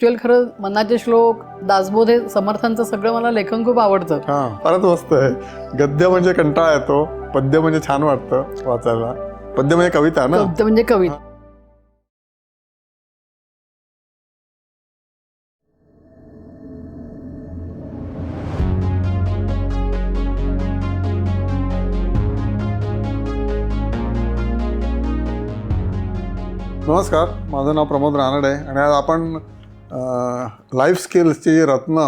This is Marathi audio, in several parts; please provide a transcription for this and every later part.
ऍक्च्युअल खरं मनाचे श्लोक दासबोध हे समर्थांचं सगळं मला लेखन खूप आवडतं. हा फारच मस्त आहे. गद्य म्हणजे कंटाळा येतो पद्य म्हणजे छान वाटतं वाचायला. पद्य म्हणजे कविता ना? कविता म्हणजे कविता नमस्कार माझं नाव प्रमोद रानडे आणि आज आपण लाईफ स्किल्सची जी रत्न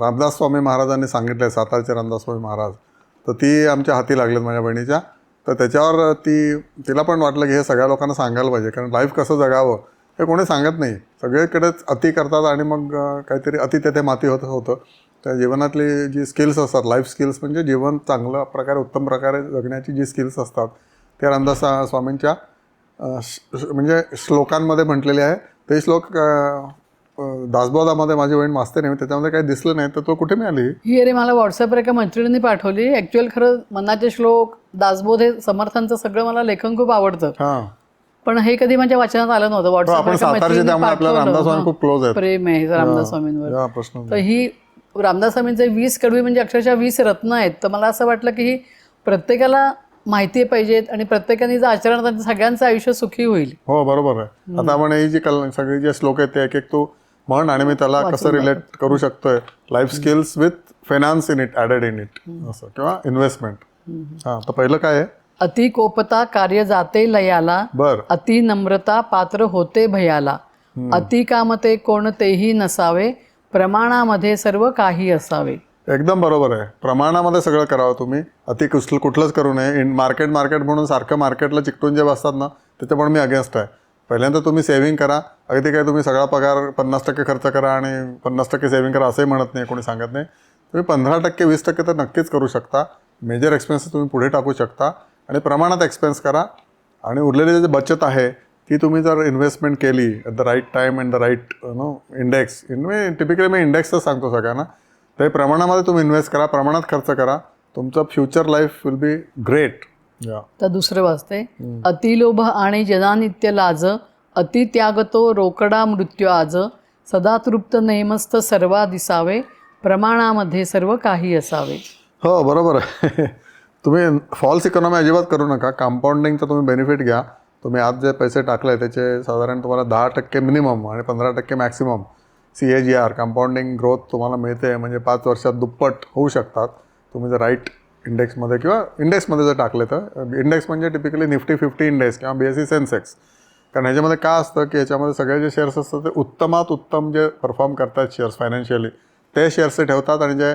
रामदास स्वामी महाराजांनी सांगितले सातारचे रामदास स्वामी महाराज. तर ती आमच्या हाती लागलेत माझ्या बहिणीच्या. तर त्याच्यावर ती तिला पण वाटलं की हे सगळ्या लोकांना सांगायला पाहिजे कारण लाईफ कसं जगावं हे कोणी सांगत नाही. सगळीकडेच अति करतात आणि मग काहीतरी अति तेथे माती होत होतं. त्या जीवनातली जी स्किल्स असतात लाईफ स्किल्स म्हणजे जीवन चांगलं प्रकारे उत्तम प्रकारे जगण्याची जी स्किल्स असतात त्या रामदास स्वामींच्या म्हणजे श्लोकांमध्ये म्हटलेले आहे. ते श्लोक दासबोधामध्ये माझी बहीण वाचते नाही त्याच्यामध्ये काही दिसलं नाही तर तो कुठे मिळाली? ही अरे मला व्हॉट्सअपवर एका मैत्रिणींनी पाठवली. ऍक्च्युअल खरं मनाचे श्लोक दासबोध हे समर्थांचं सगळं मला लेखन खूप आवडतं. पण हे कधी माझ्या वाचनात आलं नव्हतं. पाठवलं खूप क्लोज प्रेम आहे रामदास स्वामींवर हा तर ही रामदास स्वामींचे वीस कडवी म्हणजे अक्षरशः वीस रत्न आहेत. तर मला असं वाटलं की ही प्रत्येकाला माहिती पाहिजेत आणि प्रत्येकाने जर आचरण सगळ्यांचं आयुष्य सुखी होईल. हो बरोबर आहे. आता आपण ही जी कल सगळी जे श्लोक आहेत ते एक एक तू म्हण आणि मी त्याला कसं रिलेट करू शकतोय. Life skills with finance in it added in it असं. किंवा इन्व्हेस्टमेंट हां तर पहिलं काय आहे? अति कोपता कार्य जाते लयाला बर. अति नम्रता पात्र होते भयाला. अति कामते कोणतेही नसावे प्रमाणामध्ये सर्व काही असावे. एकदम बरोबर आहे. प्रमाणामध्ये सगळं करावं तुम्ही. अति कुसल कुठलंच करू नये. इन मार्केट मार्केट म्हणून सारखं मार्केटला चिकटून जे बसतात ना त्याच्यामुळे पण मी अगेन्स्ट आहे. पहिल्यांदा तुम्ही सेव्हिंग करा. अगदी काय तुम्ही सगळा पगार पन्नास टक्के खर्च करा आणि पन्नास टक्के सेव्हिंग करा असंही म्हणत नाही कोणी सांगत नाही. तुम्ही पंधरा टक्के वीस टक्के तर नक्कीच करू शकता. मेजर एक्सपेन्सेस तुम्ही पुढे टाकू शकता. आणि प्रमाणात एक्सपेन्स करा. आणि उरलेली जी बचत आहे ती तुम्ही जर इन्व्हेस्टमेंट केली at the right time and the right no index in typically मी इंडेक्सच सांगतो सगळ्यांना. ते प्रमाणामध्ये तुम्ही इन्व्हेस्ट करा प्रमाणात खर्च करा. तुमचं future life will be great या तर दुसरं वाचते अतिलोभ आणि जनानित्य लाज अति त्यागतो रोकडा मृत्यू आज. सदा तृप्त नेमस्थ सर्वा दिसावे प्रमाणामध्ये सर्व काही असावे. हो बरोबर. आहे तुम्ही फॉल्स इकॉनॉमी अजिबात करू नका. कंपाऊंडिंगचा तुम्ही बेनिफिट घ्या. तुम्ही आज जे पैसे टाकले त्याचे साधारण तुम्हाला दहा टक्के मिनिमम आणि पंधरा टक्के maximum C A G R compounding growth तुम्हाला मिळते म्हणजे पाच वर्षात दुप्पट होऊ शकतात. तुम्ही जर राईट इंडेक्समध्ये किंवा इंडेक्समध्ये जर टाकले तर इंडेक्स म्हणजे टिपिकली निफ्टी फिफ्टी इंडेक्स किंवा बी एस सी सेन्सेक्स कारण ह्याच्यामध्ये काय असतं की ह्याच्यामध्ये सगळे जे शेअर्स असतात ते उत्तमात उत्तम जे परफॉर्म करतात शेअर्स फायनान्शियली ते शेअर्स ठेवतात आणि जे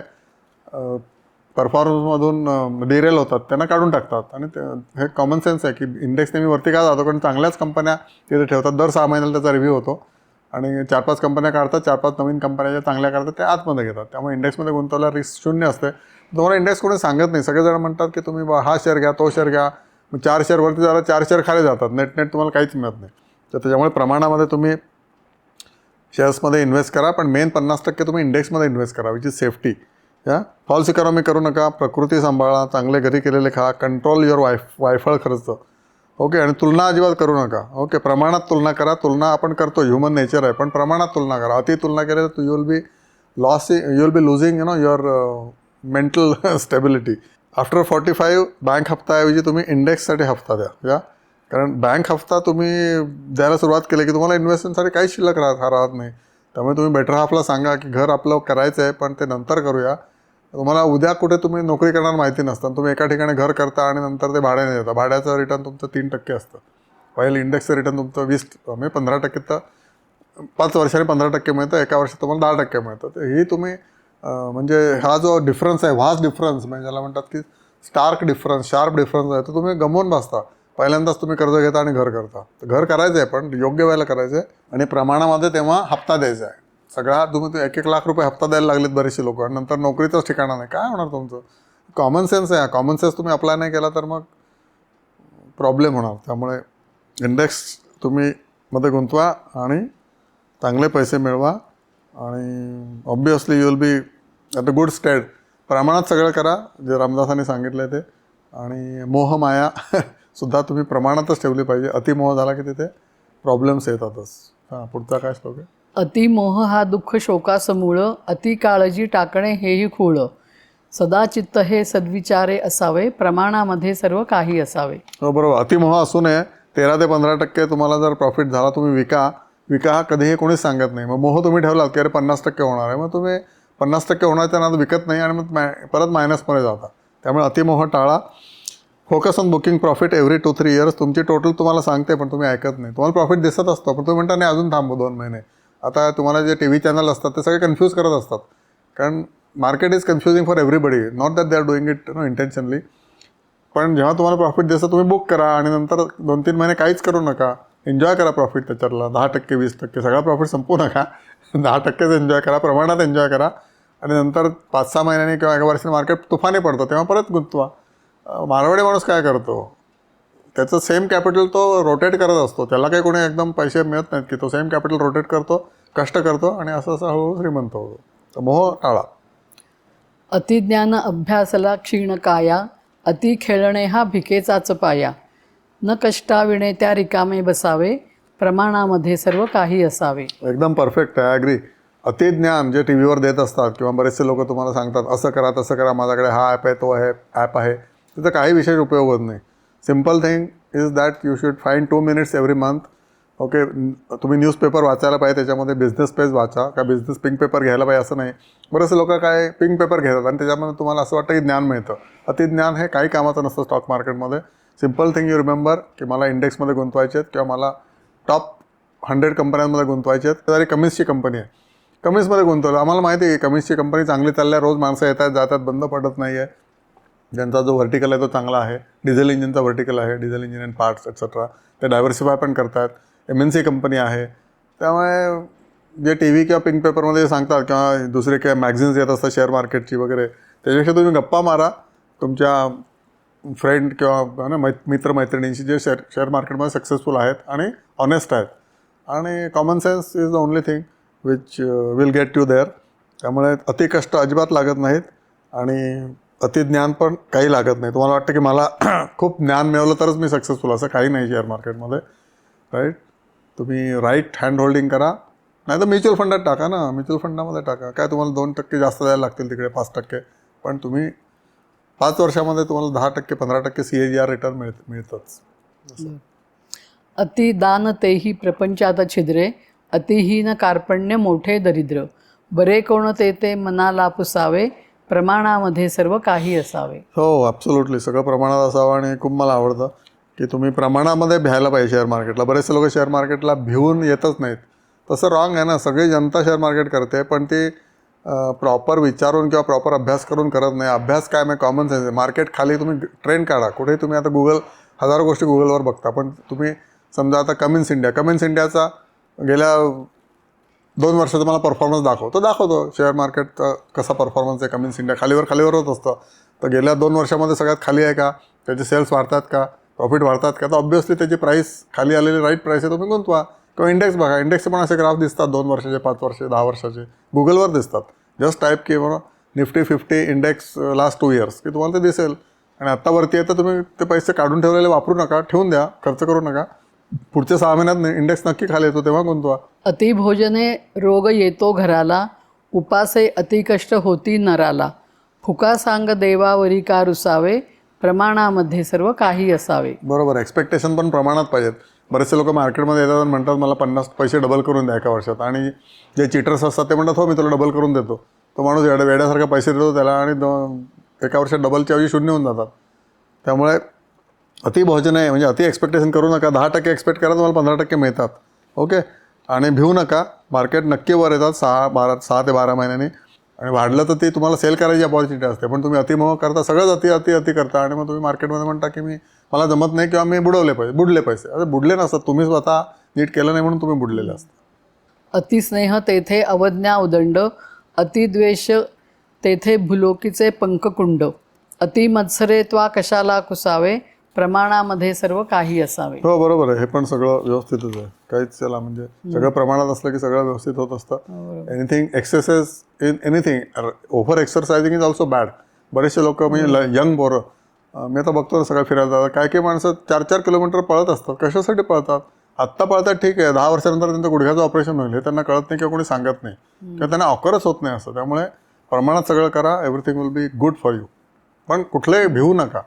परफॉर्मन्समधून डिरेल होतात त्यांना काढून टाकतात. आणि ते हे कॉमन सेन्स आहे की इंडेक्स नेहमी वरती का जातो? कारण चांगल्याच कंपन्या तिथे ठेवतात. दर सहा महिन्याला त्याचा रिव्ह्यू होतो. आणि चार पाच कंपन्या काढतात चार पाच नवीन कंपन्या ज्या चांगल्या काढतात त्या आतमध्ये घेतात. त्यामुळे इंडेक्समध्ये गुंतवल्यावर रिस्क शून्य असते. तुम्हाला इंडेक्स कोणी सांगत नाही. सगळेजण म्हणतात की तुम्ही बा हा शेअर घ्या तो शेअर घ्या. मग चार शेअर वरती जरा चार शेअर खाली जातात. नेट नेट तुम्हाला काहीच मिळत नाही. तर त्याच्यामुळे प्रमाणामध्ये तुम्ही शेअर्समध्ये इन्व्हेस्ट करा पण मेन पन्नास टक्के तुम्ही इंडेक्समध्ये इन्व्हेस्ट करा विच इज सेफ्टी या? फॉल्स इकॉनॉमी करू नका प्रकृती सांभाळा चांगले घरी केलेले खा कंट्रोल युअर वायफ वायफळ खर्च. ओके आणि तुलना अजिबात करू नका. ओके प्रमाणात तुलना करा. तुलना आपण करतो ह्युमन नेचर आहे पण प्रमाणात तुलना करा. अति तुलना केली तर you will be loss you will be losing you know your mental stability after forty five bank हप्ताऐवजी तुम्ही इंडेक्ससाठी हप्ता द्या. या. कारण बँक हप्ता तुम्ही द्यायला सुरुवात केली की तुम्हाला इन्व्हेस्टमेंटसाठी काहीच शिल्लक राहत राहत नाही. त्यामुळे तुम्ही बेटर हाफला सांगा की घर आपलं करायचं आहे पण ते नंतर करूया. तुम्हाला उद्या कुठे तुम्ही नोकरी करणार माहिती नसतं. तुम्ही एका ठिकाणी घर करता आणि नंतर ते भाड्याने देता. भाड्याचं रिटर्न तुमचं तीन टक्के असतं. पहिलं इंडेक्सचं रिटर्न तुमचं वीस म्हणजे पंधरा टक्के तर पाच वर्षाने पंधरा टक्के मिळतं एका वर्षात तुम्हाला दहा टक्के मिळतं. तर ही तुम्ही म्हणजे हा जो डिफरन्स आहे व्हास्ट डिफरन्स म्हणजे ज्याला म्हणतात की स्टार्क डिफरन्स शार्प डिफरन्स आहे तो तुम्ही गमवून बसता. पहिल्यांदाच तुम्ही कर्ज घेता आणि घर करता. तर घर करायचं आहे पण योग्य वेळेला करायचं आहे आणि प्रमाणामध्ये तेव्हा हप्ता द्यायचा आहे. सगळा तुम्ही एक एक लाख रुपये हप्ता द्यायला लागलेत बरेचसे लोक. नंतर नोकरीचंच ठिकाणा नाही. काय होणार तुमचं? कॉमन सेन्स आहे. कॉमन सेन्स तुम्ही अप्लाय नाही केला तर मग प्रॉब्लेम होणार. त्यामुळे इंडेक्स तुम्ही मध्ये गुंतवा आणि चांगले पैसे मिळवा आणि obviously you will be at a good stead प्रमाणात सगळं करा. जे रामदासांनी सांगितलं ते. आणि मोहमाया सुद्धा तुम्ही प्रमाणातच ठेवली पाहिजे. अतिमोह झाला की तिथे प्रॉब्लेम्स येतातच. हां पुढचा काय श्लोक आहे? अतिमोह हा दुःख शोकासमूळ अति काळजी टाकणे हेही खूळ. सदाचित्त हे सद्विचारे असावे प्रमाणामध्ये सर्व काही असावे. हो बरोबर. अतिमोह असू नये तेरा ते पंधरा टक्के तुम्हाला जर प्रॉफिट झाला तुम्ही विका. विका हा कधीही कोणीच सांगत नाही. मग मोह तुम्ही ठेवलात की अरे पन्नास टक्के होणार आहे. मग तुम्ही पन्नास टक्के होणार त्यांना विकत नाही आणि मग परत मायनसमध्ये जाता. त्यामुळे अतिमोह टाळा. Focus on booking profit every two three years तुमची टोटल तुम्हाला सांगते पण तुम्ही ऐकत नाही. तुम्हाला प्रॉफिट दिसत असतो पण तुम्ही म्हणता नाही अजून थांबू दोन महिने. आता तुम्हाला जे टी व्ही चॅनल असतात ते सगळे कन्फ्यूज करत असतात. कारण market is confusing for everybody not that they are doing it no intentionally पण जेव्हा तुम्हाला प्रॉफिट दिसतं तुम्ही बुक करा आणि नंतर दोन तीन महिने काहीच करू नका. एन्जॉय करा प्रॉफिट त्याच्यातला. दहा टक्के वीस टक्के सगळा प्रॉफिट संपू नका. दहा टक्केच एन्जॉय करा प्रमाणात एन्जॉय करा. आणि नंतर पाच सहा महिन्यांनी किंवा एका वर्षाने मार्केट तुफाने पडतं तेव्हा परत गुंतवा. मारवाडी माणूस काय करतो? त्याचं सेम कॅपिटल तो रोटेट करत असतो. त्याला काही कोणी एकदम पैसे मिळत नाहीत की तो सेम कॅपिटल रोटेट करतो कष्ट करतो आणि असं असं हळूहळू श्रीमंत होतो. तर मोह टाळा. अतिज्ञान अभ्यासला क्षीण काया अति खेळणे हा भिकेचाच पाया. न कष्टाविणे त्या रिकामे बसावे प्रमाणामध्ये सर्व काही असावे. एकदम परफेक्ट आहे. ॲग्री अतिज्ञान जे टी व्हीवर देत असतात किंवा बरेचसे लोक तुम्हाला सांगतात असं करा तसं करा माझ्याकडे हा ॲप आहे तो आहे ॲप आहे. त्याचा काही विशेष उपयोग होत नाही. Simple thing is that you should find two minutes every month okay तुम्ही न्यूजपेपर वाचायला पाहिजे त्याच्यामध्ये बिझनेस पेज वाचा. का बिझनेस पिंक पेपर घ्यायला पाहिजे असं नाही. बरेचसे लोक काय पिंक पेपर घेतात आणि त्याच्यामध्ये तुम्हाला असं वाटतं की ज्ञान मिळतं. अतिज्ञान हे काही कामाचं नसतं स्टॉक मार्केटमध्ये सिंपल थिंग यू रिमेंबर की मला इंडेक्समध्ये गुंतवायचे आहेत किंवा मला टॉप हंड्रेड कंपन्यांमध्ये गुंतवायचे आहेत. तरी कमिन्सची कंपनी आहे. कमिन्समध्ये गुंतवलं. आम्हाला माहिती आहे की कमिन्सची कंपनी चांगली चालली आहे रोज माणसं येतात जातात बंद पडत नाही आहे ज्यांचा जो व्हर्टिकल आहे तो चांगला आहे. डिझेल इंजिनचा व्हर्टिकल आहे diesel engine and parts etcetera ते डायव्हर्सिफाय पण करतात. एम एन सी कंपनी आहे. त्यामुळे जे टी व्ही किंवा पिंक पेपरमध्ये सांगतात किंवा दुसरे किंवा मॅगझिन्स येत असतात शेअर मार्केटची वगैरे त्याच्यापेक्षा तुम्ही गप्पा मारा. तुमच्या फ्रेंड किंवा ना मै मित्रमैत्रिणींशी जे शेअर शेअर मार्केटमध्ये सक्सेसफुल आहेत आणि ऑनेस्ट आहेत. आणि common sense is the only thing which will get you there त्यामुळे अति कष्ट अजिबात लागत नाहीत. आणि अति ज्ञान पण काही लागत नाही. तुम्हाला वाटतं की मला खूप ज्ञान मिळवलं तरच मी सक्सेसफुल असं काही नाही शेअर मार्केटमध्ये राईट तुम्ही राईट हँड होल्डिंग करा. नाही तर म्युच्युअल फंडात टाका ना. म्युच्युअल फंडामध्ये टाका. काय तुम्हाला दोन टक्के जास्त द्यायला लागतील तिकडे पाच टक्के. पण तुम्ही पाच वर्षामध्ये तुम्हाला दहा टक्के पंधरा टक्के C A G R return मिळत मिळतंच. अति दान तेही प्रपंचात छिद्रे. अतिहीन कार्पण्य मोठे दरिद्र. बरे कोण ते ते मनाला पुसावे. प्रमाणामध्ये सर्व काही असावे. हो ॲब्सोल्युटली सगळं प्रमाणात असावं आणि खूप मला आवडतं की तुम्ही प्रमाणामध्ये भ्यायला पाहिजे शेअर मार्केटला बरेचसे लोक शेअर मार्केटला भिवून येतच नाहीत. तसं रॉंग आहे ना सगळी जनता शेअर मार्केट करते पण ती प्रॉपर विचारून किंवा प्रॉपर अभ्यास करून करत नाही. अभ्यास काय मग कॉमन सेन्स आहे. मार्केट खाली तुम्ही ट्रेंड काढा. कुठेही तुम्ही आता गुगल हजारो गोष्टी गुगलवर बघता पण तुम्ही समजा आता कमिन्स इंडिया कमिन्स इंडियाचा गेल्या दोन वर्ष तुम्हाला परफॉर्मन्स दाखवतो. दाखवतो. शेअर मार्केट कसा परफॉर्मन्स आहे कमिन्स इंडिया खालीवर खालीवर होत असतं. तर गेल्या दोन वर्षामध्ये सगळ्यात खाली आहे का? त्याचे सेल्स वाढतात का? प्रॉफिट वाढतात का? तर ऑब्विसली त्याची प्राईस खाली आलेली राईट प्राईस आहे तुम्ही गुंतवा. किंवा इंडेक्स बघा. इंडेक्सचे पण असे ग्राफ दिसतात दोन वर्षाचे पाच वर्षे दहा वर्षाचे. गुगलवर दिसतात. जस्ट टाईप की म्हणून Nifty fifty index last two years की तुम्हाला ते दिसेल. आणि आत्तावरती आहे तर तुम्ही ते पैसे काढून ठेवलेले वापरू नका. ठेवून द्या. खर्च करू नका. पुढच्या सहा महिन्यात इंडेक्स नक्की खाली येतो तेव्हा गुंतवा. अतिभोजने रोग येतो घराला उपासे अतिकष्ट होती नराला. फुका सांग देवावरी का रुसावे प्रमाणामध्ये सर्व काही असावे. बरोबर एक्सपेक्टेशन पण प्रमाणात पाहिजेत. बरेचसे लोक मार्केटमध्ये येतात आणि म्हणतात मला पन्नास पैसे डबल करून द्या एका वर्षात. आणि जे चिटर्स असतात ते म्हणतात हो मी तुला डबल करून देतो. तो माणूस वेड्या वेड्यासारखा पैसे देतो त्याला आणि एका वर्षात डबलच्या ऐवजी शून्य होऊन जातात. त्यामुळे अतिभोजन आहे म्हणजे अति एक्सपेक्टेशन करू नका. दहा टक्के एक्सपेक्ट करा तुम्हाला पंधरा टक्के मिळतात. ओके आणि भिवू नका. मार्केट नक्की वर येतात. सहा बारा सहा ते बारा महिन्यांनी. आणि वाढलं तर ते तुम्हाला सेल करायची अपॉर्च्युनिटी असते. पण तुम्ही अतिमोह करता सगळंच अति अति अति करता. आणि मग तुम्ही मार्केटमध्ये म्हणता की मी मला जमत नाही किंवा मी बुडवले पैसे बुडले पैसे. अरे बुडले नसतात. तुम्ही स्वतः नीट केलं नाही म्हणून तुम्ही बुडलेले असतात अतिस्नेह तेथे अवज्ञा उदंड. अतिद्वेष तेथे भुलोकीचे पंककुंड अतिमत्सरे त्वा कशाला कुसावे? प्रमाणामध्ये सर्व काही असावे. हो बरोबर आहे. हे पण सगळं व्यवस्थितच आहे. काहीच त्याला म्हणजे सगळं प्रमाणात असलं की सगळं व्यवस्थित होत असतं. Anything exercise in anything over exercising is also bad बरेचसे लोक म्हणजे यंग पोरं अं, मी आता बघतो ना सगळं फिरायला जातात. काय काही माणसं चार चार किलोमीटर पळत असतात. कशासाठी पळतात? आत्ता पळतात ठीक आहे. दहा वर्षानंतर त्यांचं गुडघ्याचं ऑपरेशन होईल. हे त्यांना कळत नाही किंवा कोणी सांगत नाही. किंवा त्यांना ऑकरच होत नाही असं. त्यामुळे प्रमाणात सगळं करा. Everything will be good for you पण कुठलंही भिवू नका.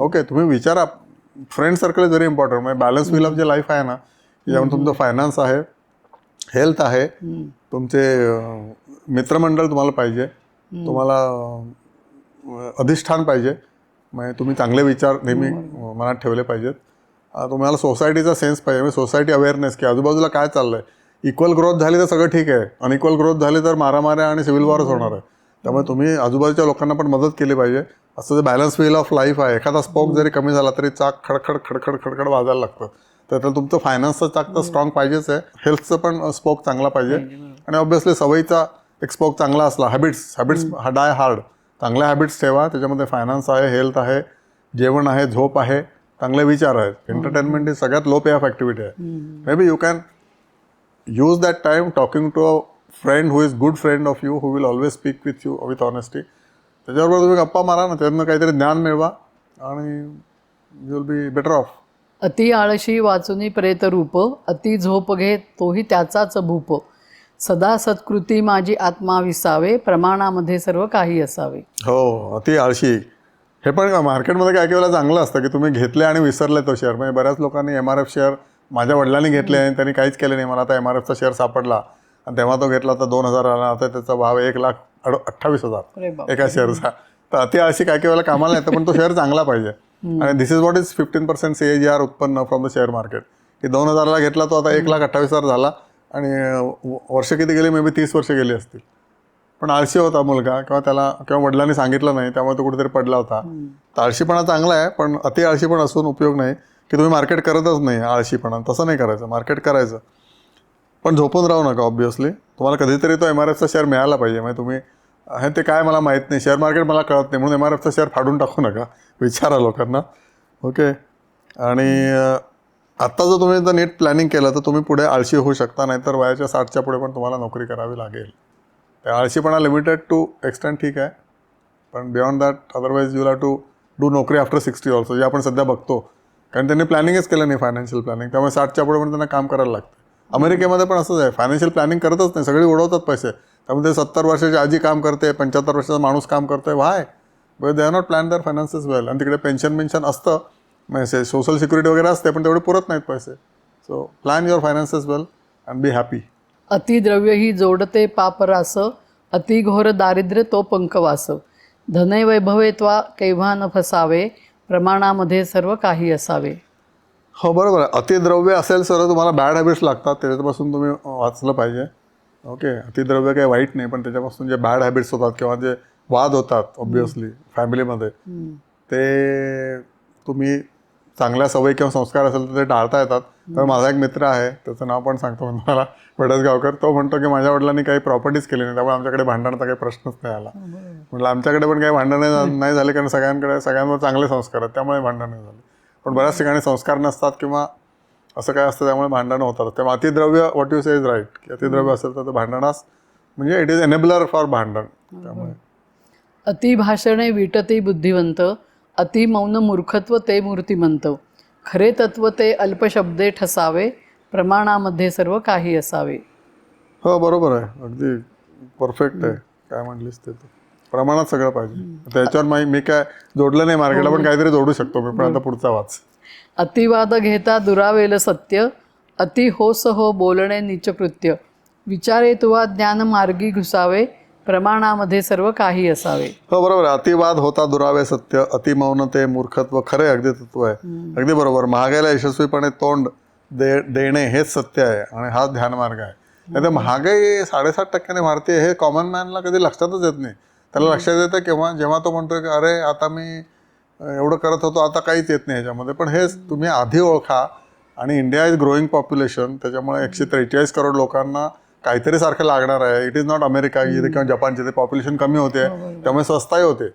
ओके तुम्ही विचारा. Friend circle is very important म्हणजे बॅलन्स व्हील ऑफ जे लाईफ आहे ना यामध्ये तुमचं फायनान्स आहे हेल्थ आहे तुमचे मित्रमंडळ तुम्हाला पाहिजे तुम्हाला अधिष्ठान पाहिजे. म्हणजे तुम्ही चांगले विचार नेहमी मनात ठेवले पाहिजेत. तुम्हाला सोसायटीचा सेन्स पाहिजे. म्हणजे सोसायटी अवेअरनेस की आजूबाजूला काय चाललंय. इक्वल ग्रोथ झाली तर सगळं ठीक आहे. अनइक्वल ग्रोथ झाली तर मारामाऱ्या आणि सिव्हिल वॉरच होणार आहे. त्यामुळे तुम्ही आजूबाजूच्या लोकांना पण मदत केली पाहिजे. असं जे बॅलन्स व्हील ऑफ लाईफ आहे एखादा स्पोक जरी कमी झाला तरी चाक खडखड खडखड खडखड वाजायला लागतं. तर त्याला तुमचं फायनान्सचं चाक तर स्ट्रॉंग पाहिजेच आहे. हेल्थचं पण स्पोक चांगला पाहिजे. आणि ऑब्व्हियसली सवयीचा एक स्पोक चांगला असला हॅबिट्स हॅबिट्स डाय हार्ड चांगल्या हॅबिट्स ठेवा त्याच्यामध्ये फायनान्स आहे हेल्थ आहे जेवण आहे झोप आहे चांगले विचार आहेत. एंटरटेनमेंट ही सगळ्यात लो पे ऑफ ॲक्टिव्हिटी आहे. Maybe you can use that time talking to a friend who is good friend of you who will always speak with you with honesty. त्याच्याबरोबर तुम्ही गप्पा मारा ना त्यातनं काहीतरी ज्ञान मिळवा आणि you will be better off अति आळशी वाचुनी प्रेत रूप अति झोप घे तोही त्याचाच भूप. सदा सत्कृती माझी आत्मा विसावे प्रमाणामध्ये सर्व काही असावे. हो अति आळशी. हे पण मार्केटमध्ये काय काय वेळेला चांगलं असतं की तुम्ही घेतले आणि विसरले तो शेअर म्हणजे बऱ्याच लोकांनी एम आर एफ शेअर माझ्या वडिलांनी घेतले आणि त्यांनी काहीच केलं नाही. मला आता एम आर एफचा शेअर सापडला. आणि तेव्हा तो घेतला तर दोन हजार आला आता त्याचा भाव एक लाख अड अठ्ठावीस हजार. एका शेअरचा तर अति अशी काय काय वेळेला कामाला येतं पण तो शेअर चांगला पाहिजे. आणि this is what is fifteen percent C A G R उत्पन्न फ्रॉम द शेअर मार्केट की दोन हजारला घेतला तो आता एक लाख अठ्ठावीस हजार झाला. आणि वर्ष किती गेली? मे बी तीस वर्ष गेली असतील. पण आळशी होता मुलगा किंवा त्याला किंवा वडिलांनी सांगितलं नाही त्यामुळे तो कुठेतरी पडला होता. तर आळशीपणा चांगला आहे पण अति आळशी पण असून उपयोग नाही की तुम्ही मार्केट करतच नाही आळशीपणा. तसं नाही करायचं मार्केट करायचं. पण झोपून राहू नका ऑब्व्हियसली तुम्हाला कधीतरी तो एम आर एफचा शेअर मिळाला पाहिजे. म्हणजे तुम्ही आणि ते काय मला माहीत नाही. शेअर मार्केट मला कळत नाही. म्हणून एम आर एफचा शेअर फाडून टाकू नका. विचारा लोकांना. ओके आणि आत्ता जर तुम्ही जर नीट प्लॅनिंग केलं तर तुम्ही पुढे आळशी होऊ शकता. नाहीतर वयाच्या साठच्या पुढे पण तुम्हाला नोकरी करावी लागेल. त्या आळशीपणा लिमिटेड टू एक्सटेंड ठीक आहे. पण beyond that otherwise you have to do नोकरी आफ्टर सिक्स्टी ऑल्सो जे आपण सध्या बघतो. कारण त्यांनी प्लॅनिंगच केलं नाही फायनान्शियल प्लॅनिंग त्यामुळे साठच्या पुढे पण त्यांना काम करायला लागतं. अमेरिकेमध्ये पण असंच आहे. फायनान्शियल प्लॅनिंग करतच नाही. सगळी उडवतात पैसे. त्यामध्ये सत्तर वर्षाची आजी काम करते पंच्याहत्तर वर्षाचा माणूस काम करतोय. Why but they are not plan their finances well आणि तिकडे पेन्शन पेन्शन असतं. म्हणजे सोशल सिक्युरिटी वगैरे असते पण तेवढे पुरत नाहीत पैसे. So plan your finances well and be happy अतिद्रव्य ही जोडते पापरास अतिघोर दारिद्र्य तो पंकवास धने वैभवे त्वा केव्हा न फसावे प्रमाणामध्ये सर्व काही असावे. हो बरोबर आहे. अतिद्रव्य असेल सर तुम्हाला बॅड हॅबिट्स लागतात त्याच्यापासून तुम्ही वाचलं पाहिजे. ओके अतिद्रव्य काही वाईट नाही पण त्याच्यापासून जे बॅड हॅबिट्स होतात किंवा जे वाद होतात ऑब्विसली फॅमिलीमध्ये ते तुम्ही चांगल्या सवयी किंवा संस्कार असेल तर ते टाळता येतात. तर माझा एक मित्र आहे त्याचं नाव पण सांगतो मी तुम्हाला वेडसगावकर. तो म्हणतो की माझ्या वडिलांनी काही प्रॉपर्टीज केली नाही त्यामुळे आमच्याकडे भांडणाचा काही प्रश्नच नाही आला. म्हटलं आमच्याकडे पण काही भांडण नाही नाही झाले कारण सगळ्यांकडे सगळ्यांवर चांगले संस्कार आहेत त्यामुळे भांडण नाही झाले. पण बऱ्याच ठिकाणी संस्कार नसतात किंवा असं काय असतं त्यामुळे भांडणं होतात. त्यामुळे अतिद्रव्य what you say is right की अतिद्रव्य असेल तर भांडणास म्हणजे इट इज एनेबलर फॉर भांडण. त्यामुळे. अति भाषणे विटते बुद्धिवंत अति मौन मूर्खत्व ते मूर्तिमंत. खरे तत्व ते अल्पशब्दे ठसावे प्रमाणामध्ये सर्व काही असावे. हो बरोबर आहे. अगदी परफेक्ट आहे. काय म्हणलीस ते तू. प्रमाणात सगळं पाहिजे. त्याच्यावर मी मी काय जोडलं नाही मार्केटला पण काहीतरी जोडू शकतो मी पण आता पुढचा वाच. अतिवाद घेता दुरावेल सत्य अति होस हो बोलणे नीचकृत्य विचारे तुवा ज्ञान मार्गी घुसावे प्रमाणामध्ये सर्व काही असावे. हो बरोबर अतिवाद होता दुरावे सत्य अतिमौन ते मूर्खत्व खरे अगदी तत्व आहे. अगदी बरोबर. महागाईला यशस्वीपणे तोंड दे देणे हेच सत्य आहे आणि हाच ध्यान मार्ग आहे. नाही तर महागाई साडेसात टक्क्याने वाढते हे कॉमन मॅनला कधी लक्षातच येत नाही. त्याला लक्षात येतं केव्हा जेव्हा तो म्हणतोय की अरे आता मी एवढं करत होतो आता काहीच येत नाही ह्याच्यामध्ये. पण हेच तुम्ही आधी ओळखा आणि इंडिया इज ग्रोईंग पॉप्युलेशन त्याच्यामुळे एकशे त्रेचाळीस करोड लोकांना काहीतरी सारखं लागणार आहे. इट इज नॉट अमेरिका जिथे किंवा जपान जिथे पॉप्युलेशन कमी होते त्यामुळे स्वस्ताही होते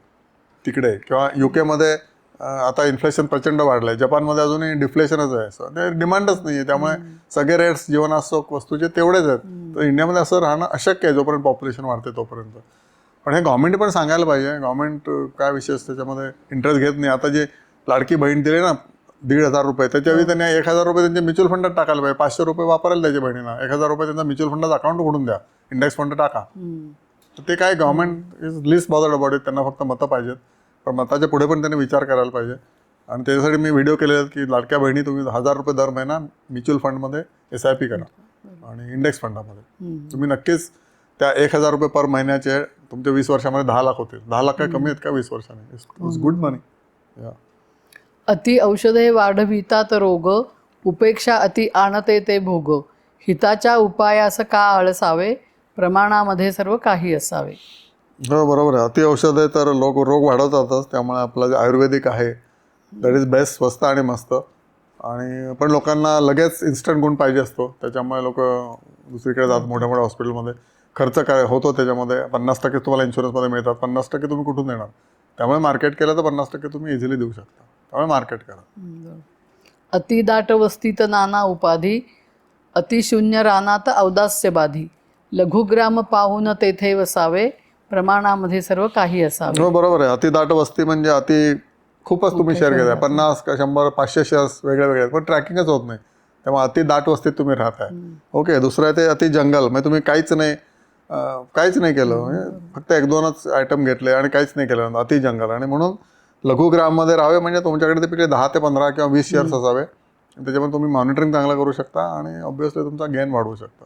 तिकडे. किंवा युकेमध्ये आता इन्फ्लेशन प्रचंड वाढलंय. जपानमध्ये अजूनही डिफ्लेशनच आहे. So, ते डिमांडच नाही आहे त्यामुळे सगळे रेट्स जीवनावश्यक वस्तूचे तेवढेच आहेत. तर इंडियामध्ये असं राहणं अशक्य आहे जोपर्यंत पॉप्युलेशन वाढते तोपर्यंत. पण हे गव्हर्नमेंट पण सांगायला पाहिजे. गव्हर्नमेंट काय विशेष त्याच्यामध्ये? इंटरेस्ट घेत नाही. आता जे लाडकी बहीण दिली ना दीड हजार रुपये त्याच्यावेळी त्यांनी एक हजार रुपये त्यांच्या म्युच्युअल फंडात टाकायला पाहिजे. पाचशे रुपये वापरायला त्याच्या बहिणीला. एक हजार रुपये त्यांचा म्युच्युअल फंडात अकाउंट उघडून द्या. इंडेक्स फंड टाका. तर ते काय government is least bothered about it त्यांना फक्त मतं पाहिजेत. पण मताच्या पुढे पण त्यांनी विचार करायला पाहिजे. आणि त्याच्यासाठी मी व्हिडिओ केले आहेत की लाडक्या बहिणी तुम्ही हजार रुपये दर महिना म्युच्युअल फंडमध्ये एस आय पी करा. आणि इंडेक्स फंडामध्ये. तुम्ही नक्कीच त्या एक हजार रुपये पर महिन्याचे तुमच्या वीस वर्षामध्ये दहा लाख होतील. दहा लाख काय कमी आहेत का वीस वर्षाने? इट्स गुड मनी या अति औषधे वाढवितात रोग उपेक्षा अति आणते ते भोग. हिताच्या उपायास का आळसावे? प्रमाणामध्ये सर्व काही असावे. हो बरोबर आहे. अति औषध तर लोक रोग वाढवतातच त्यामुळे आपलं जे आयुर्वेदिक आहे दॅट इज बेस्ट स्वस्त आणि मस्त. आणि पण लोकांना लगेच इन्स्टंट गुण पाहिजे असतो. त्याच्यामुळे लोक दुसरीकडे जातात मोठ्या मोठ्या हॉस्पिटलमध्ये खर्च काय होतो त्याच्यामध्ये? पन्नास टक्के तुम्हाला इन्शुरन्समध्ये मिळतात. पन्नास टक्के तुम्ही कुठून देणार? त्यामुळे मार्केट केलं तर पन्नास टक्के तुम्ही इझिली देऊ शकता. त्यामुळे मार्केट करा. अति दाट वस्तीत नाना उपाधी अतिशून्य रानात औदास्य बाधी लघुग्राम पाहून तेथे वसावे प्रमाणामध्ये सर्व काही असावे. हो बरोबर आहे. अति दाट वस्ती म्हणजे अति खूपच तुम्ही शेअर घेताय पन्नास का शंभर पाचशे शेअर्स वेगळे वेगळे पण ट्रॅकिंगच होत नाही. त्यामुळे अति दाट वस्तीत तुम्ही राहताय. ओके दुसरं आहे ते अति जंगल. म्हणजे तुम्ही काहीच नाही काहीच नाही केलं. म्हणजे फक्त एक दोनच आयटम घेतले आणि काहीच नाही केलं. अति जंगल आणि म्हणून लघुग्राममध्ये राहावे म्हणजे तुमच्याकडे ते पिकले दहा ते पंधरा किंवा वीस शेअर्स असावे. त्याच्यामुळे तुम्ही मॉनिटरिंग चांगलं करू शकता आणि ऑब्व्हियसली तुमचा गेन वाढवू शकता.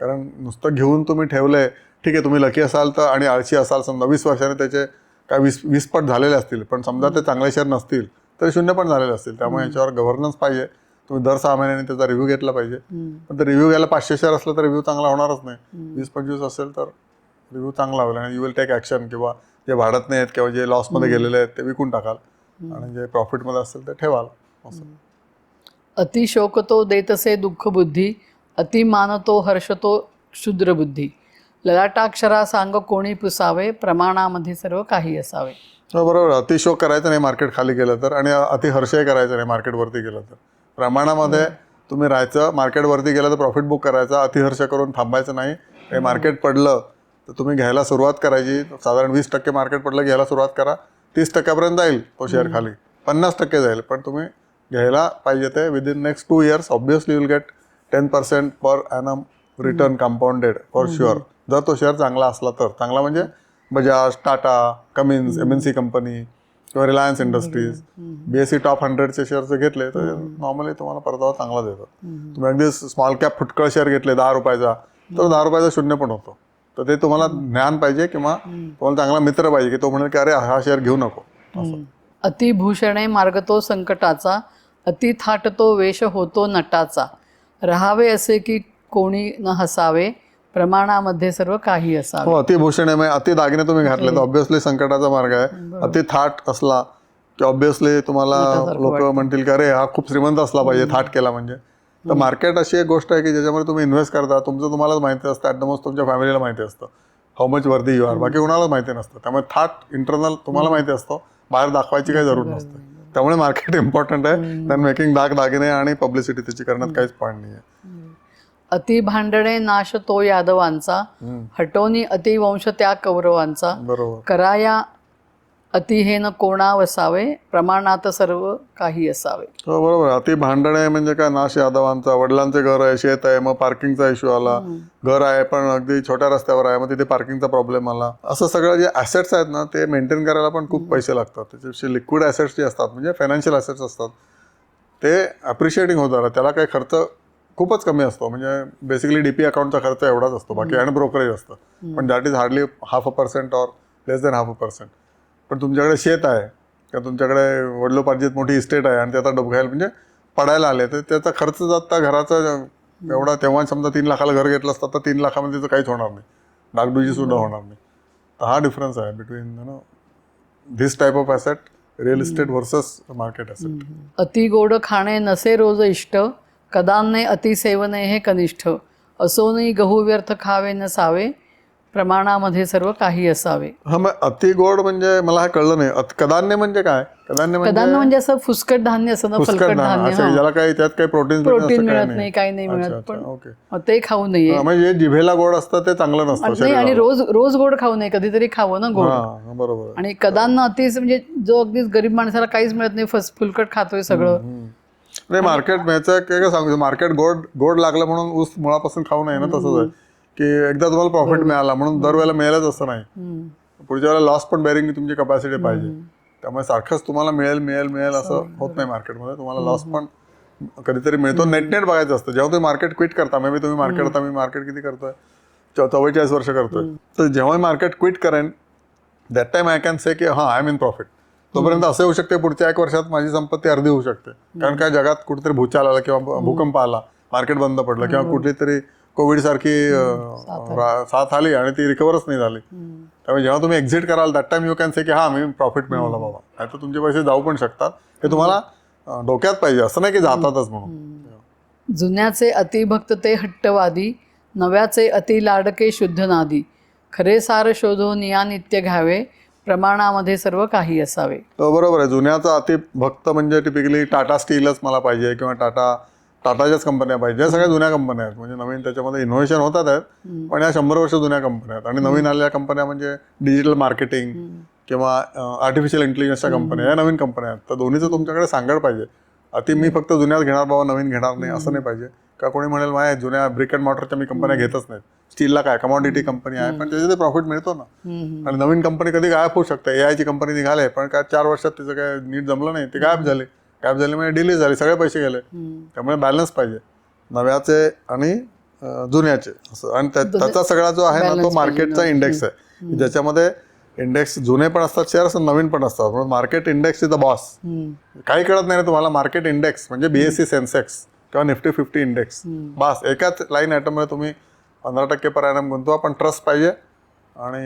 कारण नुसतं घेऊन तुम्ही ठेवलंय ठीक आहे तुम्ही लकी असाल तर आणि आळशी असाल समजा वीस वर्षाने त्याचे काय वीस वीस पट झालेले असतील पण समजा ते चांगले शेअर नसतील तर शून्य पण झालेले असतील. त्यामुळे याच्यावर गव्हर्नन्स पाहिजे. तुम्ही दर सहा महिन्याने त्याचा रिव्ह्यू घेतला पाहिजे. पण ते रिव्ह्यू घ्यायला पाचशे शेअर असलं तर रिव्ह्यू चांगला होणारच नाही. वीस पंचवीस असेल तर रिव्ह्यू चांगला होईल आणि यू विल टेक ॲक्शन किंवा जे वाढत नाहीत किंवा जे लॉसमध्ये गेलेले आहेत ते विकून टाकाल आणि जे प्रॉफिटमध्ये असेल ते ठेवाल. असं. अति शोकतो देतसे दुःख बुद्धी अति मानतो हर्षतो क्षुद्र बुद्धी. ललाटाक्षरा सांग कोणी पुसावे प्रमाणामध्ये सर्व काही असावे. हो बरोबर. अतिशोक करायचं नाही मार्केट खाली गेलं तर. आणि अति हर्षही करायचं नाही मार्केट वरती गेलं तर. प्रमाणामध्ये तुम्ही राहायचं मार्केट वरती गेलं तर प्रॉफिट बुक करायचा अतिहर्ष करून थांबायचं नाही. हे मार्केट पडलं तर तुम्ही घ्यायला सुरुवात करायची. साधारण वीस टक्के मार्केट पडलं घ्यायला सुरुवात करा. तीस टक्क्यापर्यंत जाईल तो शेअर खाली. पन्नास टक्के जाईल पण तुम्ही घ्यायला पाहिजे ते within next two years obviously will get ten percent per annum return compounded for sure जर तो शेअर चांगला असला तर. चांगला म्हणजे Bajaj Tata Cummins M N C company किंवा Reliance Industries B S C top हंड्रेडचे share जर घेतले तर नॉर्मली तुम्हाला परतावा चांगला देतात. तुम्ही अगदी स्मॉल कॅप फुटकळ शेअर घेतले दहा रुपयाचा तर दहा रुपयाचा शून्य पण होतो. तर ते तुम्हाला ज्ञान पाहिजे किंवा तुम्हाला चांगला मित्र पाहिजे की तो म्हणेल की अरे हा शेअर घेऊ नको. अतिभूषणे मार्गतो संकटाचा अति थाटतो वेश होतो नटाचा. राहावे असे की कोणी न हसावे प्रमाणामध्ये सर्व काही असावे. हो अतिभूषण आहे. म्हणजे अति दागिने तुम्ही घातले तर ऑब्व्हियसली संकटाचा मार्ग आहे. अति थाट असला की ऑब्व्हियसली तुम्हाला लोक म्हणतील की अरे हा खूप श्रीमंत असला पाहिजे थाट केला म्हणजे. तर मार्केट अशी एक गोष्ट आहे की ज्याच्यामध्ये तुम्ही इन्व्हेस्ट करता. तुमचं तुम्हालाच माहिती असतं. ॲट द मोस्ट तुमच्या फॅमिलीला माहिती असतं. How much worthy you are बाकी कोणालाच माहिती नसतं. त्यामुळे थाट इंटरनल तुम्हाला माहिती असतो. बाहेर दाखवायची काही जरूर नसते. त्यामुळे मार्केट इम्पॉर्टंट आहे. दॅन मेकिंग दाग दागिने आणि पब्लिसिटी त्याची करण्यात काहीच पॉईंट नाही आहे अति भांडणे नाश तो यादवांचा. हटवणी अतिवंश त्या कौरवांचा. बरोबर. कराया अतिहेन कोणा वसावे प्रमाणात सर्व काही असावे. हो बरोबर. अति भांडण आहे म्हणजे काय? नाश यादवांचा. वडिलांचे घर आहे शेत आहे मग पार्किंगचा इश्यू आला. घर आहे पण अगदी छोट्या रस्त्यावर आहे मग तिथे पार्किंगचा प्रॉब्लेम आला. असं सगळं जे ॲसेट्स आहेत ना ते मेंटेन करायला पण खूप पैसे लागतात. त्याच्याविषयी लिक्विड ॲसेट्स जे असतात म्हणजे फायनान्शियल ॲसेट्स असतात ते अप्रिशिएटिंग होत राहतात. त्याला काही खर्च खूपच कमी असतो. म्हणजे बेसिकली डीपी अकाउंटचा खर्च एवढाच असतो. बाकी आणि ब्रोकरेज असतं. पण that is hardly half a percent or less than half a percent पण तुमच्याकडे शेत आहे किंवा तुमच्याकडे वडिलोपार्जित मोठी इस्टेट आहे आणि ते आता डबघायला म्हणजे पडायला आले तर त्याचा खर्च जाता घराचा एवढा तेव्हा समजा तीन लाखाला घर घेतलं असतं तर तीन लाखामध्ये तर काहीच होणार नाही. डागडुजी सुद्धा होणार नाही. तर हा डिफरन्स आहे between you know this type of asset real estate versus market asset अति गोड खाणे नसे रोज इष्ट. कदान्ने अति सेवने हे कनिष्ठ. असोनी गहू व्यर्थ खावे नसावे प्रमाणामध्ये सर्व काही असावे. हा मग अति गोड म्हणजे मला हे कळलं नाही. अत- कदान्य म्हणजे काय? कदान्य म्हणजे कदान्न म्हणजे असं फुसकट धान्य असं ना फलकट ना, धान्य ज्याला काही त्यात काही प्रोटीन प्रोटीन मिळत नाही. काही नाही मिळत पण ओके. मग ते खाऊ नये. म्हणजे जे जिभेला गोड असतं ते चांगलं नसतं नाही. आणि रोज रोज गोड खाऊ नये कधीतरी खावं ना गोड. हा बरोबर आहे. आणि कदान्न अतिच म्हणजे जो अगदीच गरीब माणसाला काहीच मिळत नाही फस फुलकट खातोय सगळं. नाही मार्केट ह्याचं काय काय सांगू मार्केट गोड गोड लागलं म्हणून ऊस मुळापासून खाऊ नये ना तसंच आहे. की एकदा तुम्हाला प्रॉफिट मिळाला म्हणून दरवेळेला मिळेलच असं नाही. पुढच्या वेळेला लॉस पण बेरिंग तुमची कपॅसिटी पाहिजे. त्यामुळे सारखंच तुम्हाला मिळेल मिळेल मिळेल असं होत नाही मार्केटमध्ये तुम्हाला लॉस पण कधीतरी मिळतो. नेट नेट बघायचं असतं. जेव्हा तुम्ही मार्केट क्विट करता मे बी तुम्ही मार्केट आता मी मार्केट किती करतोय? चव्वेचाळीस वर्ष करतोय. तर जेव्हा मार्केट क्विट करेन that time I can say की हां आय एम इन प्रॉफिट तोपर्यंत असं होऊ शकते पुढच्या एक वर्षात माझी संपत्ती अर्धी होऊ शकते. कारण काय जगात कुठेतरी भूचाल आला किंवा भूकंप आला मार्केट बंद पडलं किंवा कुठली तरी कोविड सारखी साथ आली. आणि ती रिकवरच नाही झाली. त्यामुळे जेव्हा तुम्ही एक्झिट कराल that time you can say की हा मी प्रॉफिट मिळवला बाबा. नाही तर तुमचे पैसे जाऊ पण शकतात. हे तुम्हाला डोक्यात पाहिजे. असं नाही की जातातच म्हणून. जुन्याचे अतिभक्त ते हट्टवादी नव्याचे अति लाडके शुद्ध नादी खरे सार शोधून या नित्य घ्यावे. प्रमाणामध्ये सर्व काही असावे. तर बरोबर आहे. जुन्याचा अति भक्त म्हणजे टिपिकली टाटा स्टीलच मला पाहिजे किंवा टाटा टाटाच्याच कंपन्या पाहिजे. या सगळ्या जुन्या कंपन्या आहेत. म्हणजे नवीन त्याच्यामध्ये इनोव्हेशन होतात आहेत पण या शंभर वर्ष जुन्या कंपन्या आहेत. आणि नवीन आलेल्या कंपन्या म्हणजे डिजिटल मार्केटिंग किंवा आर्टिफिशियल इंटेलिजन्सच्या कंपन्या. या नवीन कंपन्या आहेत. तर दोन्हीचं तुमच्याकडे सांगड पाहिजे. अति मी फक्त जुन्याच घेणार बाबा नवीन घेणार नाही असं नाही पाहिजे. का कोणी म्हणेल माझ्या जुन्या ब्रिक अँड मॉटरच्या मी कंपन्या घेतच नाहीत. स्टीलला काय कमॉडिटी कंपनी आहे पण त्याच्यात प्रॉफिट मिळतो ना. आणि नवीन कंपनी कधी गायब होऊ शकते ए ची कंपनी निघाले पण काय चार वर्षात तिचं काय नीट जमलं नाही ते गायब झाले. गायब झाले म्हणजे डिलीट झाले सगळे पैसे गेले. त्यामुळे बॅलन्स पाहिजे. नव्याचे आणि जुन्याचे. असं. आणि त्या- त्याचा सगळा जो आहे ना तो मार्केटचा. इंडेक्स आहे. ज्याच्यामध्ये इंडेक्स जुने पण असतात शेअर्स नवीन पण असतात. म्हणून market index is the boss. काही कळत नाही तुम्हाला मार्केट इंडेक्स म्हणजे बीएससी सेन्सेक्स किंवा निफ्टी फिफ्टी इंडेक्स बस एकाच लाईन आयटममध्ये तुम्ही पंधरा टक्के पर ॲनम गुंतवा पण ट्रस्ट पाहिजे. आणि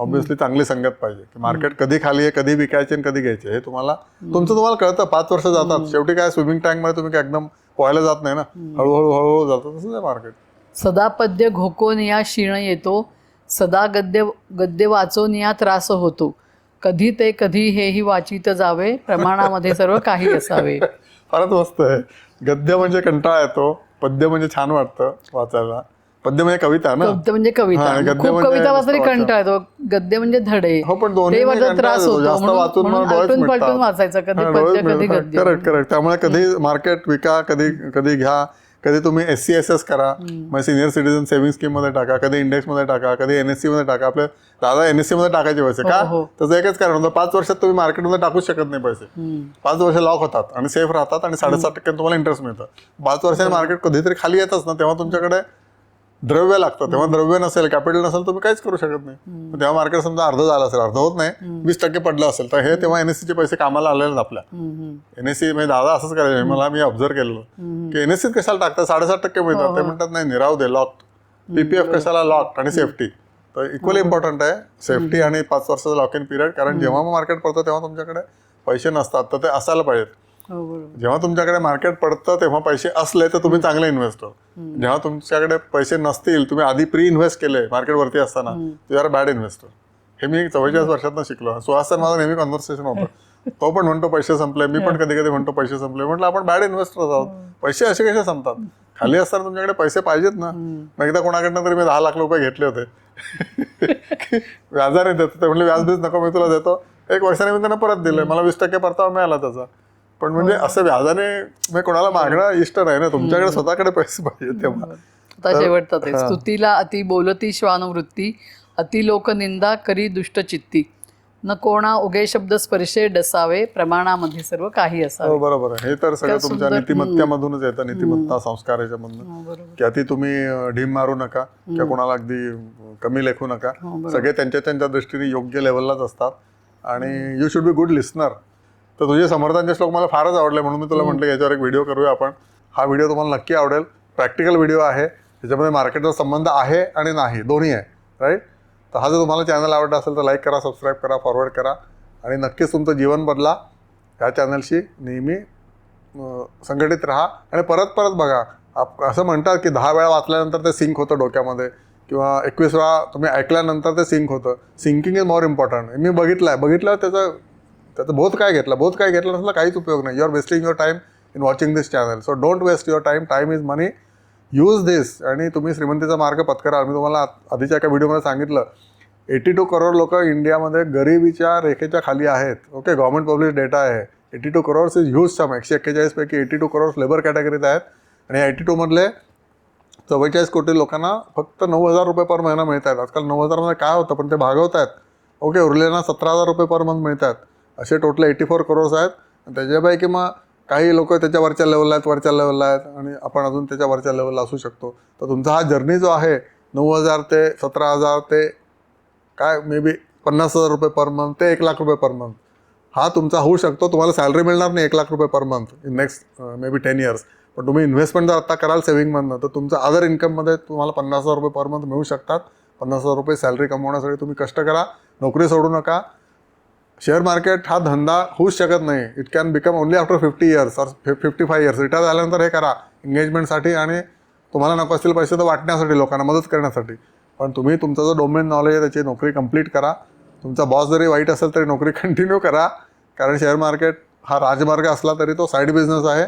ऑब्व्हियसली चांगली संगत पाहिजे. की मार्केट कधी खाली आहे कधी विकायचे आणि कधी घ्यायचे हे तुम्हाला तुमचं तुम्हाला कळतं. पाच वर्ष जातात. शेवटी काय स्विमिंग टँकमध्ये तुम्ही काय एकदम पोहायला जात नाही ना? हळूहळू हळूहळू जातं तसंच आहे मार्केट सदा पद्य घोकोनिया क्षीण येतो. सदा गद्य गद्य वाचोनिया त्रास होतो. कधी ते कधी हेही वाचित जावे. प्रमाणामध्ये सर्व काही असावे. फारच मस्त आहे. गद्य म्हणजे कंटाळा येतो. पद्य म्हणजे छान वाटतं वाचायला. पद्य म्हणजे कविता ना? गद्य म्हणजे हा, कविता गद्य खूप म्हणजे कविता वाचली नुसतं कंटाळा येतो. गद्य म्हणजे धडे. हो पण दोन्ही ते कंटाळा त्रास येतो. होतो. जास्त म्हणून- वाचून म्हणून मला डोळेच आलटून पालटून. वाचायचं कधी हा, पद्य कधी. गद्य. Correct correct. त्यामुळे कधी मार्केट विका कधी कधी घ्या कधी तुम्ही एस सी एस एस करा. मग सिनियर सिटीजन सेव्हिंग स्कीममध्ये टाका कधी इंडेक्समध्ये टाका कधी एनएससी मध्ये टाका. आपले दादा एनएससी मध्ये टाकायचे पैसे का? हो. त्याचं एकच कारण होतं पाच वर्षात तुम्ही मार्केटमध्ये टाकूच शकत नाही पैसे. हम्म. पाच वर्ष लॉक होतात आणि सेफ राहतात आणि साडेसात टक्के तुम्हाला इंटरेस्ट मिळतं. पाच वर्षांनी मार्केट कधीतरी खाली येतच ना तेव्हा तुमच्याकडे द्रव्य लागतं. तेव्हा द्रव्य नसेल कॅपिटल नसेल तुम्ही काहीच करू शकत नाही. तेव्हा मार्केट समजा अर्ध झालं असेल अर्ध होत नाही वीस टक्के पडलं असेल तर हे तेव्हा NSE चे पैसे कामाला आलेले आपल्या. एनएससी म्हणजे दादा असंच करायचं मला मी ऑब्झर्व केलेलं. की एनएससी कशाला टाकतात? साडेसात टक्के मिळतात. ते म्हणतात नाही निराव दे लॉक पीपीएफ कशाला लॉक आणि सेफ्टी तर इक्वली इम्पॉर्टंट आहे सेफ्टी आणि पाच वर्षाचा लॉक इन पिरियड कारण जेव्हा मार्केट पडतं तेव्हा तुमच्याकडे पैसे नसतात. तर ते असायला पाहिजेत. हो जेव्हा तुमच्याकडे मार्केट पडतं तेव्हा पैसे असले तर तुम्ही चांगले इन्व्हेस्टर जेव्हा तुमच्याकडे पैसे नसतील तुम्ही आधी प्री इन्व्हेस्ट केले मार्केट वरती असताना यू आर बॅड इन्व्हेस्टर हे मी चव्वेचाळीस वर्षातनं शिकलो. सुहास सर माझं नेहमी कन्व्हर्सेशन होतं. तो पण म्हणतो पैसे संपले मी पण कधी कधी म्हणतो पैसे संपले. म्हटलं आपण बॅड इन्व्हेस्टर आहोत. पैसे असे कसे संपतात? खाली असताना तुमच्याकडे पैसे पाहिजेत ना. मग एकदा कोणाकडनं तरी मी दहा लाख रुपये घेतले होते. व्याजाने देतो. ते म्हणले व्याज बीज नको मी तुला देतो. एक वर्षाने मी त्यांना परत दिले मला वीस टक्के परतावा मिळाला त्याचा. पण म्हणजे असं व्याजाने मी कोणाला मागणं इष्ट नाही ना तुमच्याकडे स्वतःकडे पैसे पाहिजे तेव्हा. आता शेवटचं ते स्तुतीला अति बोलती श्वानुवृत्ती अति लोक निंदा करी दुष्टचित्ती न कोणा उगे शब्द स्पर्शे डसावे प्रमाणामध्ये सर्व काही असावे. हो बरोबर हे तर सगळं तुमच्या. नीतिमत्त्यामधूनच येतं. नीतिमत्ता संस्कार याच्यामधून हो, बरोबर. की अति तुम्ही ढीम मारू नका किंवा कोणाला अगदी कमी लेखू नका. हो. सगळे त्यांच्या त्यांच्या दृष्टीने योग्य लेवललाच असतात. आणि you should be good listener तर तुझे समर्थांचे श्लोक मला फारच आवडले म्हणून मी तुला म्हटलं याच्यावर एक व्हिडिओ करूया आपण. हा व्हिडिओ तुम्हाला नक्की आवडेल. प्रॅक्टिकल व्हिडिओ आहे. त्याच्यामध्ये मार्केटचा संबंध आहे आणि नाही दोन्ही आहे राईट तर हा जर तुम्हाला चॅनल आवडला असेल तर लाईक करा सबस्क्राईब करा फॉरवर्ड करा आणि नक्कीच तुमचं जीवन बदला. ह्या चॅनलशी नेहमी संघटित राहा आणि परत परत बघा. आप असं म्हणतात की दहा वेळा वाचल्यानंतर ते सिंक होतं डोक्यामध्ये किंवा एकवीस वेळा तुम्ही ऐकल्यानंतर ते सिंक होतं. सिंकिंग इज मोर इम्पॉर्टंट मी बघितलं आहे बघितलं त्याचं त्याचा बहुत काय घेतलं? बहुत काय घेतलं नसलं काहीच उपयोग नाही. You are wasting your time in watching this channel so don't waste your time time is money use this आणि तुम्ही श्रीमंतीचा मार्ग पत्कराल. मी तुम्हाला आधीच्या एका व्हिडिओमध्ये सांगितलं. एटी टू करोड लोक इंडियामध्ये गरिबीच्या रेखेच्या खाली आहेत. ओके गव्हर्नमेंट पब्लिश डेटा आहे. Eighty two crores is huge sum एकशे एक्केचाळीसपैकी एटी टू करोर्स लेबर कॅटेगरीत आहेत. आणि एटी टूमधले चव्वेचाळीस कोटी लोकांना फक्त नऊ हजार रुपये पर महिना मिळत आहेत आजकाल नऊ हजारमध्ये काय होतं? पण ते भागवत आहेत ओके उरलेल्यांना सतरा हजार रुपये पर मंथ मिळतात असे टोटल एटी फोर करोर्स आहेत. आणि त्याच्यापैकी मग काही लोक त्याच्या वरच्या लेवलला आहेत वरच्या लेवलला आहेत. आणि आपण अजून त्याच्या वरच्या लेवलला असू शकतो. तर तुमचा हा जर्नी जो आहे नऊ हजार ते सतरा हजार ते काय मे बी पन्नास हजार रुपये पर मंथ ते एक लाख रुपये पर मंथ हा तुमचा होऊ शकतो. तुम्हाला सॅलरी मिळणार नाही एक लाख रुपये per month in next maybe ten years पण तुम्ही इन्व्हेस्टमेंट जर आता कराल सेव्हिंगमधनं तर तुमचं अदर इन्कममध्ये तुम्हाला पन्नास हजार रुपये पर मंथ मिळू शकतात. पन्नास हजार रुपये सॅलरी कमवण्यासाठी तुम्ही कष्ट करा. नोकरी सोडू नका. शेअर मार्केट हा धंदा होऊच शकत नाही. It can become only after fifty years और फिफ्टी फाय इयर्स रिटायर झाल्यानंतर हे करा. एंगेजमेंटसाठी आणि तुम्हाला नको असतील पैसे तर वाटण्यासाठी लोकांना मदत करण्यासाठी. पण तुम्ही तुमचा जो डोमेन नॉलेज आहे त्याची नोकरी कंप्लीट करा. तुमचा बॉस जरी वाईट असेल तरी नोकरी कंटिन्यू करा. कारण शेअर मार्केट हा राजमार्ग असला तरी तो साईड बिझनेस आहे.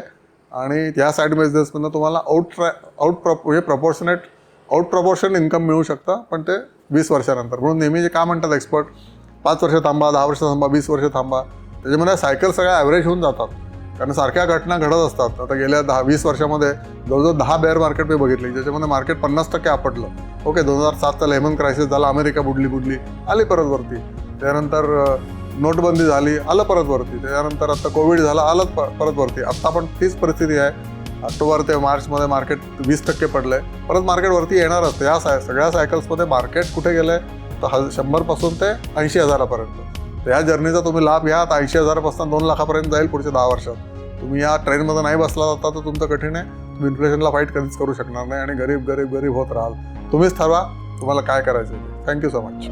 आणि त्या साईड बिझनेसमधनं तुम्हाला आउट ट्रॅ आउट प्र म्हणजे प्रपोर्शनेट आउट प्रपोर्शन इन्कम मिळू शकतं. पण ते वीस वर्षानंतर. म्हणून नेहमी जे का म्हणतात एक्सपर्ट पाच वर्ष थांबा दहा वर्ष थांबा वीस वर्ष थांबा. त्याच्यामध्ये सायकल सगळ्या ॲव्हरेज होऊन जातात. कारण सारख्या घटना घडत असतात. आता गेल्या दहा वीस वर्षामध्ये जवळजवळ दहा बेअर मार्केट मी बघितली. ज्याच्यामध्ये मार्केट पन्नास टक्के आपटलं. ओके दोन हजार सातचा लेमन क्रायसिस झाला अमेरिका बुडली बुडली आली परत वरती. त्यानंतर नोटबंदी झाली आलं परत वरती. त्याच्यानंतर आता कोविड झाला आलं परत वरती. आत्ता पण तीच परिस्थिती आहे. ऑक्टोबर ते मार्चमध्ये मार्केट वीस टक्के पडलं आहे परत मार्केट वरती येणारच. या साय सगळ्या सायकल्समध्ये मार्केट कुठे गेलं आहे ह शंभरपासून ते ऐंशी हजारापर्यंत. तर या जर्नीचा तुम्ही लाभ घ्या आता ऐंशी हजारापासून दोन लाखापर्यंत जाईल पुढच्या दहा वर्षात तुम्ही या ट्रेनमध्ये नाही बसला जाता तर तुमचं कठीण आहे. तुम्ही इन्फ्लेशनला फाईट कधीच करू शकणार नाही आणि गरीब गरीब गरीब होत राहाल. तुम्हीच ठरवा तुम्हाला काय करायचं थँक्यू सो मच